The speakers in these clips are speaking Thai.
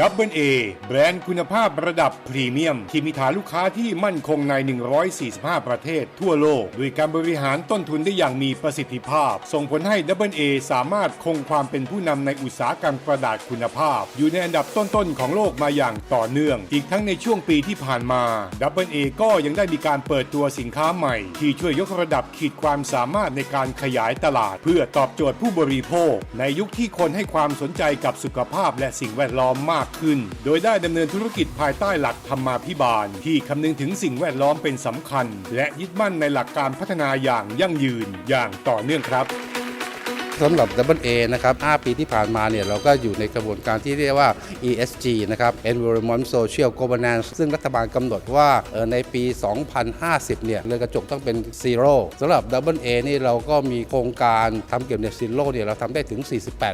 ดับเบิลเอแบรนด์คุณภาพระดับพรีเมียม ที่มีฐานลูกค้าที่มั่นคงใน 145 ประเทศทั่วโลก ด้วยการบริหารต้นทุนได้อย่างมีประสิทธิภาพ ส่งผลให้ดับเบิลเอสามารถคงความเป็นผู้นำในอุตสาหกรรมกระดาษคุณภาพ อยู่ในอันดับต้นๆของโลกมาอย่างต่อเนื่อง อีกทั้งในช่วงปีที่ผ่านมาดับเบิลเอก็ยังได้มีการเปิดตัวสินค้าใหม่ ที่ช่วยยกระดับขีดความสามารถในการขยายตลาด เพื่อตอบโจทย์ผู้บริโภค ในยุคที่คนให้ความสนใจกับสุขภาพและสิ่งแวดล้อมมากขึ้น โดยได้ดำเนินธุรกิจภายใต้หลักธรรมาภิบาล ที่คำนึงถึงสิ่งแวดล้อมเป็นสำคัญ และยึดมั่นในหลักการพัฒนาอย่างยั่งยืนอย่างต่อเนื่องครับ สำหรับ AA นะครับ 5 ปีที่ผ่านมาเนี่ยเราก็อยู่ในกระบวนการที่เรียกว่า ESG นะครับ Environment Social Governance ซึ่งรัฐบาลกำหนดว่าในปี 2050 เนี่ยเรือนกระจกต้องเป็น Zero สำหรับ AA นี่เราก็มีโครงการทำเกี่ยวกับ Zero เนี่ยเราทำได้ถึง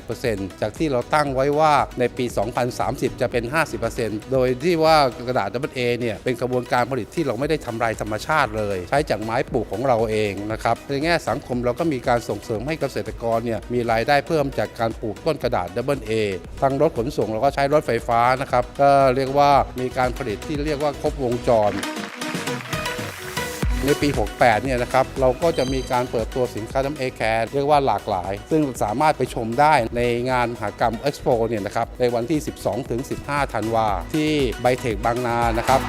48%จากที่เราตั้งไว้ว่าในปี 2030 จะเป็น 50%โดยที่ว่ากระดาษ AA เนี่ยเป็นกระบวนการผลิตที่เราไม่ได้ทำลายธรรมชาติเลย ใช้จากไม้ปลูกของเราเองนะครับในแง่สังคมเราก็มีการส่งเสริมให้เกษตรกรเนี่ยมีรายได้เพิ่มจากการปลูกต้นกระดาษ Double A ทางรถขนส่งเราก็ใช้รถไฟฟ้านะครับก็เรียกว่ามีการผลิตที่เรียกว่าครบวงจรในปี 68 เนี่ยนะครับ เราก็จะมีการเปิดตัวสินค้าน้ำเอแคร์เรียกว่าหลากหลาย ซึ่งสามารถไปชมได้ในงานมหากรรมเอ็กซ์โปเนี่ยนะครับ ในวันที่ 12-15 ธันวาที่ไบเทคบางนานะครับ